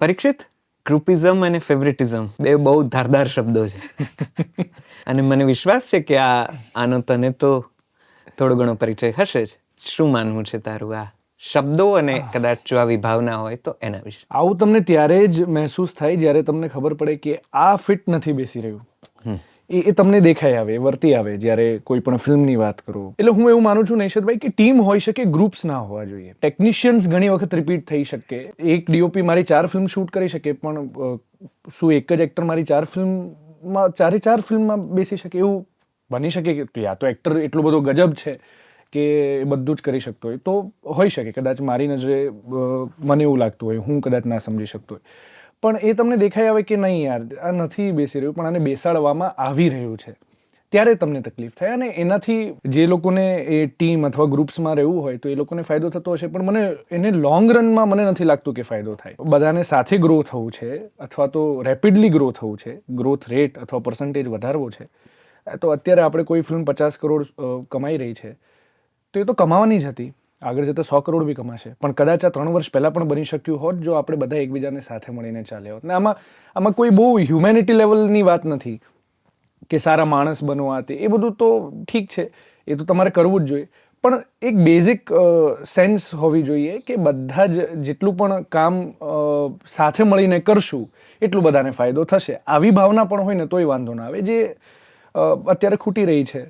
Parikshit? Groupism અને ફેવરિટિઝમ. બે બહુ ધારદાર શબ્દો છે. અને મને વિશ્વાસ છે કે આ આનો તને તો થોડો ઘણો પરિચય હશે જ. શું માનવું છે તારું આ શબ્દો અને કદાચ જો આ વિભાવના હોય તો એના વિશે? આવું તમને ત્યારે જ મહેસૂસ થાય જ્યારે તમને ખબર પડે કે આ ફિટ નથી બેસી રહ્યું. એ તમને દેખાય આવે વર્તી આવે જ્યારે કોઈ પણ ફિલ્મની વાત કરો. એટલે હું એવું માનું છું નૈશદભાઈ કે ટીમ હોઈ શકે, ગ્રુપ્સ ના હોવા જોઈએ. ટેકનિશિયન્સ ઘણી વખત રિપીટ થઈ શકે. એક ડીઓપી મારી ચાર ફિલ્મ શૂટ કરી શકે, પણ શું એક જ એક્ટર મારી ચાર ફિલ્મમાં, ચારે ચાર ફિલ્મમાં બેસી શકે? એવું બની શકે કે યા તો એક્ટર એટલો બધો ગજબ છે કે એ બધું જ કરી શકતો હોય. તો હોઈ શકે, કદાચ મારી નજરે મને એવું લાગતું હોય, હું કદાચ ના સમજી શકતો હોય. પણ એ તમને દેખાઈ આવે કે નહીં યાર, આ નથી બેસી રહ્યું, પણ આને બેસાડવામાં આવી રહ્યું છે. ત્યારે તમને તકલીફ થાય અને એનાથી જે લોકોને એ ટીમ અથવા ગ્રુપ્સમાં રહેવું હોય તો એ લોકોને ફાયદો થતો હશે, પણ મને એને લોંગ રનમાં મને નથી લાગતું કે ફાયદો થાય. બધાને સાથે ગ્રો થવું છે અથવા તો રેપિડલી ગ્રો થવું છે ગ્રોથ રેટ અથવા પર્સન્ટેજ વધારવો છે. તો અત્યારે આપણે કોઈ ફિલ્મ પચાસ કરોડ કમાઈ રહી છે, તો એ તો કમાવાની જ હતી. આગળ જતાં સો કરોડ બી કમાશે. પણ કદાચ આ ત્રણ વર્ષ પહેલાં પણ બની શક્યું હોત, જો આપણે બધા એકબીજાને સાથે મળીને ચાલ્યા હોત. ને આમાં આમાં કોઈ બહુ હ્યુમેનિટી લેવલની વાત નથી કે સારા માણસ બનવા તે. એ બધું તો ઠીક છે. એ તો તમારે કરવું જ જોઈએ. પણ એક બેઝિક સેન્સ હોવી જોઈએ કે બધા જ જેટલું પણ કામ સાથે મળીને કરશું, એટલું બધાને ફાયદો થશે. આવી ભાવના પણ હોય ને તોય વાંધો ના આવે. જે અત્યારે ખૂટી રહી છે.